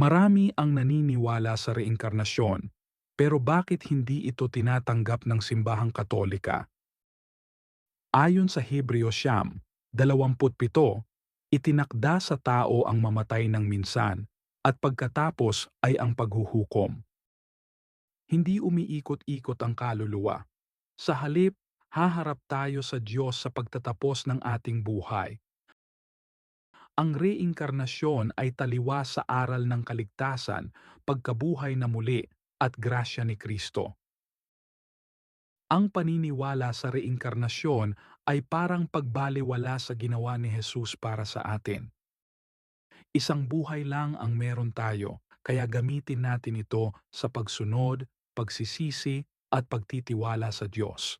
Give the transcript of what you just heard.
Marami ang naniniwala sa reinkarnasyon, pero bakit hindi ito tinatanggap ng simbahang katolika? Ayon sa Hebreo Siyam, 27, itinakda sa tao ang mamatay ng minsan at pagkatapos ay ang paghuhukom. Hindi umiikot-ikot ang kaluluwa. Sa halip, haharap tayo sa Diyos sa pagtatapos ng ating buhay. Ang reinkarnasyon ay taliwa sa aral ng kaligtasan, pagkabuhay na muli, at grasya ni Kristo. Ang paniniwala sa reinkarnasyon ay parang pagbaliwala sa ginawa ni Jesus para sa atin. Isang buhay lang ang meron tayo, kaya gamitin natin ito sa pagsunod, pagsisisi, at pagtitiwala sa Diyos.